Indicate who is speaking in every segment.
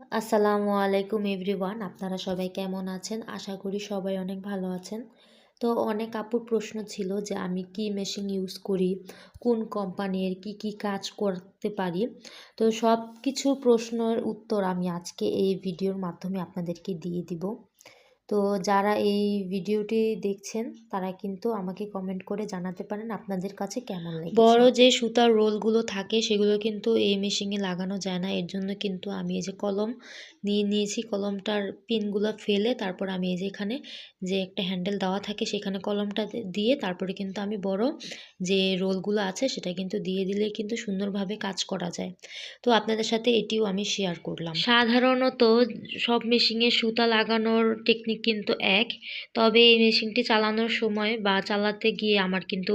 Speaker 1: আসসালামু আলাইকুম এভরিওয়ান। আপনারা সবাই কেমন আছেন? আশা করি সবাই অনেক ভালো আছেন। তো অনেক আপুর প্রশ্ন ছিল যে আমি কি মেশিন ইউজ করি? কোন কোম্পানির কি কি কাজ করতে পারি? তো সব কিছু প্রশ্নের উত্তর আমি আজকে এই ভিডিওর মাধ্যমে আপনাদেরকে দিয়ে দিব। তো যারা এই ভিডিওটি দেখছেন তারা কিন্তু আমাকে কমেন্ট করে জানাতে পারেন আপনাদের কাছে কেমন লাগে বড় যে সুতার রোলগুলো থাকে সেগুলো কিন্তু এই মেশিনে লাগানো যায় না। এর জন্য কিন্তু আমি এই যে কলম নিয়ে নিয়েছি কলমটার পিনগুলো ফেলে তারপর আমি এই যে এখানে যে একটা হ্যান্ডেল দেওয়া থাকে সেখানে কলমটা দিয়ে তারপরে কিন্তু আমি বড় যে রোলগুলো আছে সেটা কিন্তু দিয়ে দিলে কিন্তু সুন্দরভাবে কাজ করা যায়। তো আপনাদের সাথে এটিও আমি শেয়ার করলাম। সাধারণত সব মেশিনে সুতা লাগানোর টেকনিক কিন্তু এক। তবে এই মেশিনটি চালানোর সময় বা চালাতে গিয়ে আমার কিন্তু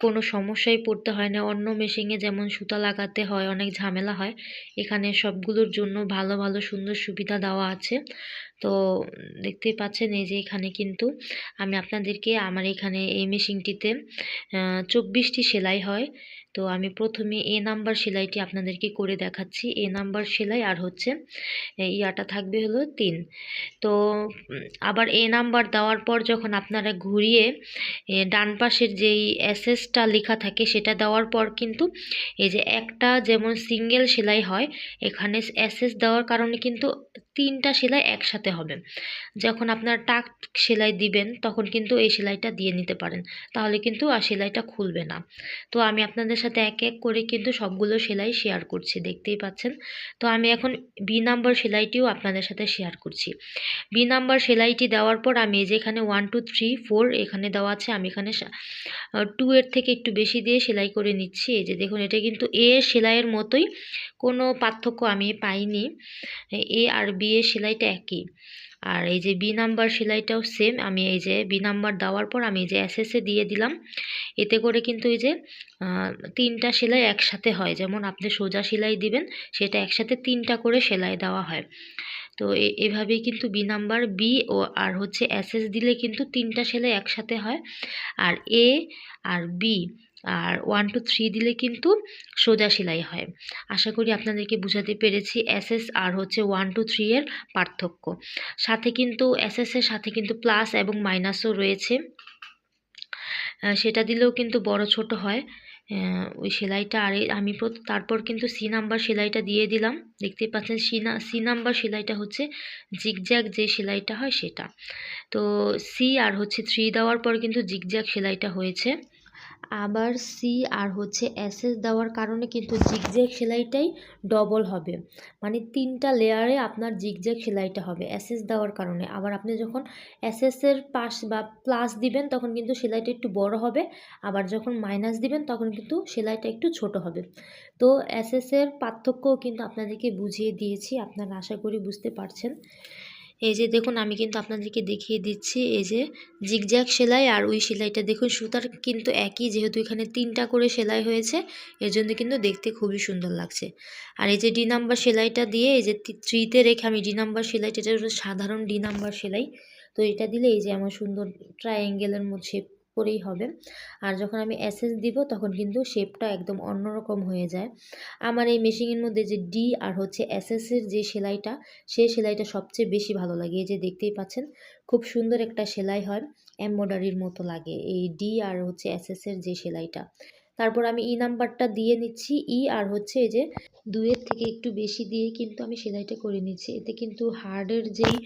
Speaker 1: কোনো সমস্যায় পড়তে হয় না। অন্য মেশিনে যেমন সুতা লাগাতে হয়, অনেক ঝামেলা হয়, এখানে সবগুলোর জন্য ভালো ভালো, সুন্দর সুবিধা দেওয়া আছে। তো দেখতেই পাচ্ছেন এই যে এখানে কিন্তু আমি আপনাদেরকে আমার এখানে এই মেশিনটিতে চব্বিশটি সেলাই হয়। তো আমি প্রথমে এ নাম্বার সেলাইটি আপনাদেরকে করে দেখাচ্ছি। এ নাম্বার সেলাই আর হচ্ছে ইয়াটা থাকবে হলো তিন। তো আবার এ নাম্বার দেওয়ার পর যখন আপনারা ঘুরিয়ে ডান পাশের যেই এসএসটা লেখা থাকে সেটা দেওয়ার পর কিন্তু এই যে একটা যেমন সিঙ্গেল সেলাই হয়, এখানে এসএস দেওয়ার কারণে কিন্তু তিনটা সেলাই একসাথে হবে। যখন আপনার টাক সেলাই দিবেন, তখন কিন্তু এই সেলাইটা দিয়ে নিতে পারেন। তাহলে কিন্তু আর সেলাইটা খুলবে না। তো আমি আপনাদের সাথে এক এক করে কিন্তু সবগুলো সেলাই শেয়ার করছি, দেখতেই পাচ্ছেন? তো আমি এখন বি নাম্বার সেলাইটিও আপনাদের সাথে শেয়ার করছি। বি নাম্বার সেলাইটি দেওয়ার পর আমি এই যে এখানে ওয়ান টু থ্রি ফোর এখানে দেওয়া আছে, আমি এখানে টু এর থেকে একটু বেশি দিয়ে সেলাই করে নিচ্ছি। এই যে দেখুন, এটা কিন্তু এ সেলাইয়ের মতোই কোনো পার্থক্য আমি পাইনি। এ আর বি এর সেলাইটা একই। আর এই যে বি নাম্বার সেলাইটাও সেম আমি এই যে বি নাম্বার দেওয়ার পর আমি এই যে এসএসে দিয়ে দিলাম। এতে করে কিন্তু এই যে তিনটা সেলাই একসাথে হয়। যেমন আপনি সোজা সেলাই দিবেন, সেটা একসাথে তিনটা করে সেলাই দেওয়া হয়। তো এভাবেই কিন্তু বি নাম্বার, বি ও, আর হচ্ছে এসএস দিলে কিন্তু তিনটা সেলাই একসাথে হয়। আর এ আর বি আর ওয়ান টু থ্রি দিলে কিন্তু সোজা সেলাই হয়। আশা করি আপনাদেরকে বুঝাতে পেরেছি এসএস আর হচ্ছে ওয়ান টু থ্রি এর পার্থক্য। সাথে কিন্তু এসএসের সাথে কিন্তু প্লাস এবং মাইনাসও রয়েছে। সেটা দিলেও কিন্তু বড় ছোট হয়। ওই সেলাইটা আর, আমি তারপর কিন্তু সি নাম্বার সেলাইটা দিয়ে দিলাম। দেখতে পাচ্ছেন সি না সি নাম্বার সেলাইটা হচ্ছে জিগজ্যাগ যে সেলাইটা হয় সেটা। তো সি আর হচ্ছে থ্রি দেওয়ার পর কিন্তু জিগজ্যাগ সেলাইটা হয়েছে। আবার সি আর হচ্ছে এসএস দেওয়ার কারণে কিন্তু জিগজ্যাগ সেলাইটাই ডবল হবে। মানে তিনটা লেয়ারে আপনার জিগজ্যাগ সেলাইটা হবে এসএস দেওয়ার কারণে। আবার আপনি যখন এসএসের পাশ বা প্লাস দিবেন, তখন কিন্তু সেলাইটা একটু বড় হবে। আবার যখন মাইনাস দিবেন, তখন কিন্তু সেলাইটা একটু ছোট হবে। তো এসএসের পার্থক্যও কিন্তু আপনাদেরকে বুঝিয়ে দিয়েছি, আপনারা আশা করি বুঝতে পারছেন। এই যে দেখুন, আমি কিন্তু আপনাদেরকে দেখিয়ে দিচ্ছি, এই যে জিগজ্যাগ সেলাই আর ওই সেলাইটা। দেখুন, সুতার কিন্তু একই, যেহেতু এখানে তিনটা করে সেলাই হয়েছে এর জন্য কিন্তু দেখতে খুবই সুন্দর লাগছে। আর এই যে ডি নাম্বার সেলাইটা দিয়ে, এই যে থ্রিতে রেখে আমি ডি নাম্বার সেলাইটা, এটা সাধারণ ডি নাম্বার সেলাই। তো এটা দিলে এই যে আমার সুন্দর ট্রায়াঙ্গেলের মধ্যে করেই হবে। আর যখন আমি অ্যাসেস দিব, তখন কিন্তু শেপটা একদম অন্যরকম হয়ে যায়। আমার এই মেশিনের মধ্যে যে ডি আর হচ্ছে অ্যাসেসের যে সেলাইটা, সেই সেলাইটা সবচেয়ে বেশি ভালো লাগে। এই যে দেখতেই পাচ্ছেন, খুব সুন্দর একটা সেলাই হয়। এমব্রয়ডারির মতো লাগে। এই ডি আর হচ্ছে অ্যাসেসের যে সেলাইটা। তারপর আমি ই নাম্বারটা দিয়ে নিচ্ছি। ই আর হচ্ছে এই যে দুইয়ের থেকে একটু বেশি দিয়ে কিন্তু আমি সেলাইটা করে নিচ্ছি। এতে কিন্তু হার্ডের যেই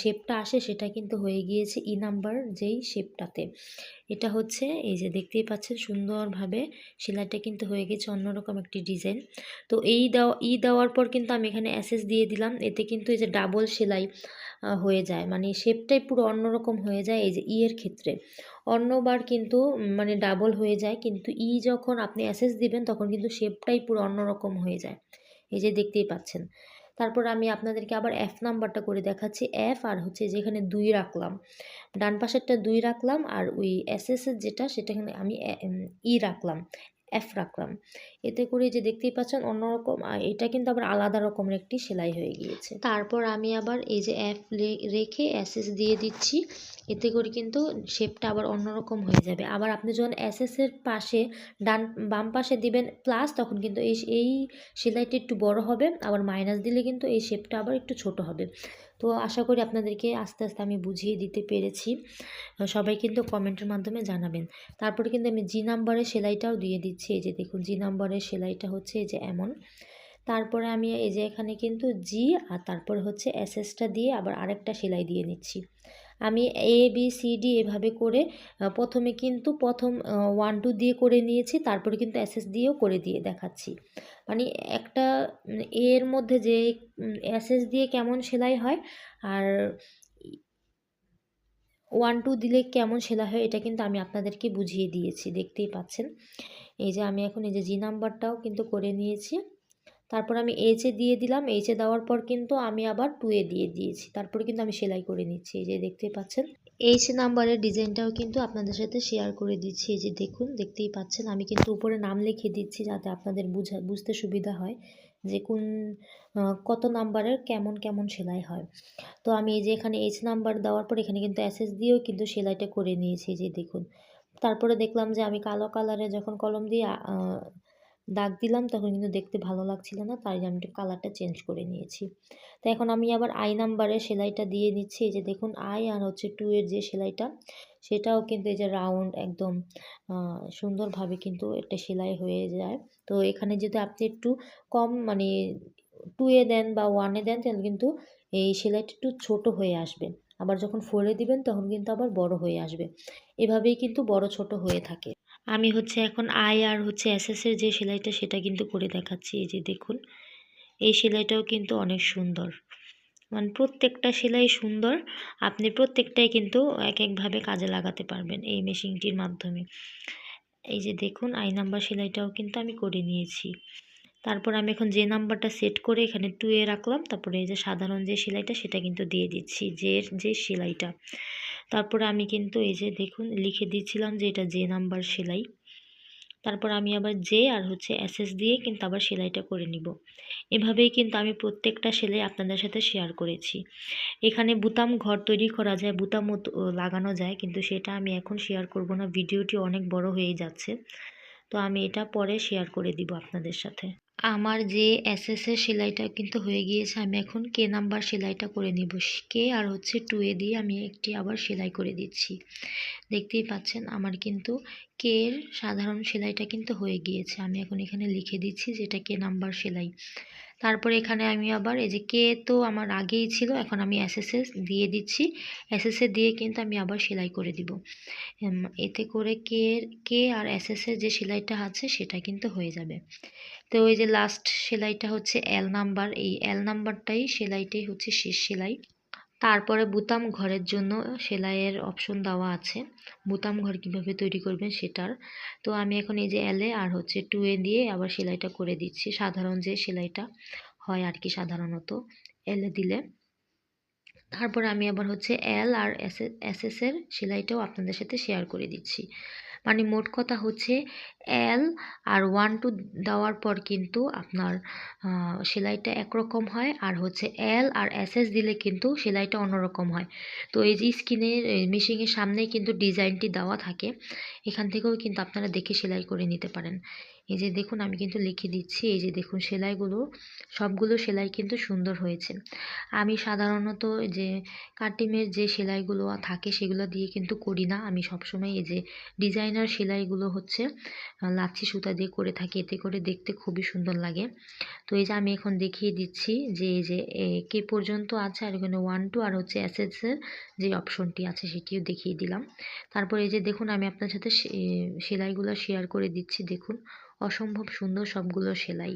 Speaker 1: শেপটা আসে সেটা কিন্তু হয়ে গিয়েছে ই নাম্বার যেই শেপটাতে। এটা হচ্ছে এই যে দেখতেই পাচ্ছেন সুন্দরভাবে সেলাইটা কিন্তু হয়ে গেছে অন্যরকম একটি ডিজাইন। তো এই দেওয়া ই দেওয়ার পর কিন্তু আমি এখানে অ্যাসেস দিয়ে দিলাম। এতে কিন্তু এই যে ডাবল সেলাই হয়ে যায়। মানে শেপটাই পুরো অন্যরকম হয়ে যায় এই যে ই এর ক্ষেত্রে। অন্যবার কিন্তু মানে ডাবল হয়ে যায়। কিন্তু ই যখন আপনি অ্যাসেস দিবেন, তখন কিন্তু শেপটাই পুরো অন্যরকম হয়ে যায়। এই যে দেখতেই পাচ্ছেন। তারপর আমি আপনাদেরকে আবার এফ নাম্বারটা করে দেখাচ্ছি। এফ আর হচ্ছে যেখানে দুই রাখলাম। ডান পাশেরটা দুই রাখলাম আর ওই এর যেটা, সেটাখানে আমি ই রাখলাম। এফ রাখলাম। এতে করে যে দেখতেই পাচ্ছেন অন্যরকম এটা কিন্তু আবার আলাদা রকমের একটি সেলাই হয়ে গিয়েছে। তারপর আমি আবার এই যে এফ রেখে অ্যাসেস দিয়ে দিচ্ছি। এতে করে কিন্তু শেপটা আবার অন্যরকম হয়ে যাবে। আবার আপনি যখন এসএসের পাশে ডান, বাম পাশে দিবেন প্লাস তখন কিন্তু এই এই সেলাইটা একটু বড় হবে, আবার মাইনাস দিলে কিন্তু এই শেপটা আবার একটু ছোট হবে। তো আশা করি আপনাদেরকে আস্তে আস্তে আমি বুঝিয়ে দিতে পেরেছি। সবাই কিন্তু কমেন্টের মাধ্যমে জানাবেন। তারপরে কিন্তু আমি জি নাম্বারের সেলাইটাও দিয়ে দিচ্ছি। এই যে দেখুন জি নাম্বারের সেলাইটা হচ্ছে এই যে এমন। তারপরে আমি এই যে এখানে কিন্তু জি আর তারপরে হচ্ছে এসএসটা দিয়ে আবার আরেকটা সেলাই দিয়ে নিচ্ছি। আমি এ বি সি ডি এভাবে করে প্রথমে কিন্তু প্রথম ওয়ান টু দিয়ে করে নিয়েছি, তারপরে কিন্তু এসএস দিয়েও করে দিয়ে দেখাচ্ছি। মানে একটা এর মধ্যে যে এসএস দিয়ে কেমন সেলাই হয়, আর ওয়ান টু দিলে কেমন সেলাই হয়, এটা কিন্তু আমি আপনাদেরকে বুঝিয়ে দিয়েছি, দেখতেই পাচ্ছেন। এই যে আমি এখন এই যে জি নাম্বারটাও কিন্তু করে নিয়েছি। তারপর আমি এইচে দিয়ে দিলাম। এইচে দেওয়ার পর কিন্তু আমি আবার টুয়ে দিয়ে দিয়েছি। তারপরে কিন্তু আমি সেলাই করে নিচ্ছি। এই যে দেখতেই পাচ্ছেন। এইচ নাম্বারের ডিজাইনটাও কিন্তু আপনাদের সাথে শেয়ার করে দিচ্ছি। এই যে দেখুন, দেখতেই পাচ্ছেন। আমি কিন্তু উপরে নাম লিখে দিচ্ছি যাতে আপনাদের বুঝা, বুঝতে সুবিধা হয় যে কোন কত নাম্বারের কেমন কেমন সেলাই হয়। তো আমি এই যে এখানে এইচ নাম্বার দেওয়ার পর এখানে কিন্তু এসএস দিয়েও কিন্তু সেলাইটা করে নিয়েছি। যে দেখুন। তারপরে দেখলাম যে আমি কালো কালারে যখন কলম দিয়ে দাগ দিলাম, তখন কিন্তু দেখতে ভালো লাগছিল না, তাই আমি একটু কালারটা চেঞ্জ করে নিয়েছি। তো এখন আমি আবার আই নাম্বারে সেলাইটা দিয়ে নিচ্ছি, এই যে দেখুন আই আর হচ্ছে টু এর যে সেলাইটা, সেটাও কিন্তু এই যে রাউন্ড একদম সুন্দরভাবে কিন্তু একটা সেলাই হয়ে যায়। তো এখানে যদি আপনি একটু কম মানে টু এ দেন বা ওয়ানে দেন, তাহলে কিন্তু এই সেলাইটা একটু ছোট হয়ে আসবে। আবার যখন ফোরে দিবেন তখন কিন্তু আবার বড় হয়ে আসবে। এভাবেই কিন্তু বড় ছোট হয়ে থাকে। আমি হচ্ছে এখন আই আর হচ্ছে এসএসের যে সেলাইটা সেটা কিন্তু করে দেখাচ্ছি। এই যে দেখুন, এই সেলাইটাও কিন্তু অনেক সুন্দর। মানে প্রত্যেকটা সেলাই সুন্দর, আপনি প্রত্যেকটাই কিন্তু এক একভাবে কাজে লাগাতে পারবেন এই মেশিনটির মাধ্যমে। এই যে দেখুন, আই নাম্বার সেলাইটাও কিন্তু আমি করে নিয়েছি। তারপর আমি এখন যে নাম্বারটা সেট করে এখানে টুয়ে রাখলাম, তারপরে এই যে সাধারণ যে সেলাইটা সেটা কিন্তু দিয়ে দিচ্ছি, যে যে সেলাইটা। তারপরে আমি কিন্তু এই যে দেখুন, লিখে দিচ্ছিলাম যে এটা যে নাম্বার সেলাই। তারপর আমি আবার জে আর হচ্ছে এসএস দিয়ে কিন্তু আবার সেলাইটা করে নিব। এভাবেই কিন্তু আমি প্রত্যেকটা সেলাই আপনাদের সাথে শেয়ার করেছি। এখানে বুতাম ঘর তৈরি করা যায়, বুতাম লাগানো যায়, কিন্তু সেটা আমি এখন শেয়ার করব না, ভিডিওটি অনেক বড় হয়ে যাচ্ছে। তো আমি এটা পরে শেয়ার করে দিব আপনাদের সাথে। আমার যে এসএসের সেলাইটা কিন্তু হয়ে গিয়েছে, আমি এখন কে নাম্বার সেলাইটা করে নিব? কে আর হচ্ছে টু এ দিয়ে আমি একটি আবার সেলাই করে দিচ্ছি। দেখতেই পাচ্ছেন, আমার কিন্তু কে এর সাধারণ সেলাইটা কিন্তু হয়ে গিয়েছে। আমি এখন এখানে লিখে দিচ্ছি যেটা কে নাম্বার সেলাই। তারপরে এখানে আমি আবার এই যে কে তো আমার আগেই ছিল, এখন আমি এসএসএস দিয়ে দিচ্ছি। এসএসএ দিয়ে কিন্তু আমি আবার সেলাই করে দিব। এতে করে কে কে আর এসএসের যে সেলাইটা আছে সেটা কিন্তু হয়ে যাবে। তো ওই যে লাস্ট সেলাইটা হচ্ছে এল নাম্বার এই এল নাম্বারটাই সেলাইটাই হচ্ছে শেষ সেলাই। তারপরে বুতাম ঘরের জন্য সেলাইয়ের অপশন দেওয়া আছে। বুতাম ঘর কীভাবে তৈরি করবেন সেটার। তো আমি এখন এই যে এলে আর হচ্ছে টু এ দিয়ে আবার সেলাইটা করে দিচ্ছি। সাধারণ যে সেলাইটা হয় আর কি সাধারণত এলে দিলে। তারপর আমি আবার হচ্ছে এল আর এস এস এর সেলাইটাও আপনাদের সাথে শেয়ার করে দিচ্ছি। মানে মোট কথা হচ্ছে এল আর ওয়ান টু দেওয়ার পর কিন্তু আপনার সেলাইটা একরকম হয়। আর হচ্ছে এল আর এস এস দিলে কিন্তু সেলাইটা অন্যরকম হয়। তো এই যে স্কিনের মেশিনের সামনেই কিন্তু ডিজাইনটি দেওয়া থাকে। এখান থেকেও কিন্তু আপনারা দেখে সেলাই করে নিতে পারেন। এই যে দেখুন, আমি কিন্তু লিখে দিচ্ছি। এই যে দেখুন, সেলাইগুলো, সবগুলো সেলাই কিন্তু সুন্দর হয়েছে। আমি সাধারণত যে কাটিমের যে সেলাইগুলো থাকে, সেগুলো দিয়ে কিন্তু করি না। আমি সবসময় এই যে ডিজাইনার সেলাইগুলো হচ্ছে লাচ্ছি সুতা দিয়ে করে থাকি। এতে করে দেখতে খুবই সুন্দর লাগে। তো এই যে আমি এখন দেখিয়ে দিচ্ছি যে, এই যে কে পর্যন্ত আছে আর এখানে ওয়ান টু আর হচ্ছে এসএসের যে অপশনটি আছে সেটিও দেখিয়ে দিলাম। তারপর এই যে দেখুন, আমি আপনার সাথে সেলাইগুলো শেয়ার করে দিচ্ছি। দেখুন, অসম্ভব সুন্দর সবগুলো সেলাই।